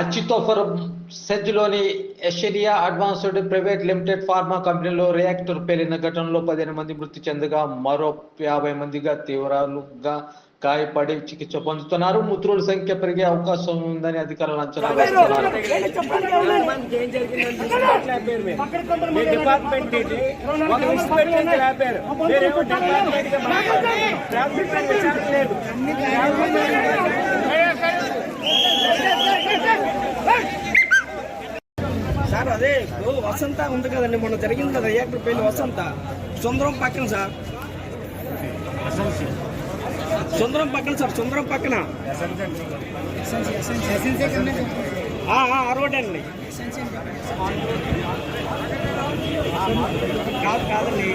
అచ్యుతోఫర్ సెజ్లోని ఎషరియా advanced private limited pharma కంపెనీలో రియాక్టర్ పేలిన ఘటనలో పదిహేను మంది మృతి చెందగా మరో యాభై మందిగా తీవ్రాలుగా గాయపడి చికిత్స పొందుతున్నారు. మృతుల సంఖ్య పెరిగే అవకాశం ఉందని అధికారులు అంచనా వేస్తున్నారు. సార్ అదే ఇప్పుడు వసంత ఉంది కదండి మొన్న జరిగింది కదా రియాక్టర్ పెళ్ళి వసంత. సుందరం పక్కన సార్. సుందరం పక్కన సార్ సుందరం పక్కన. ఆ, రోడ్ అండి. కాదు కాదండి.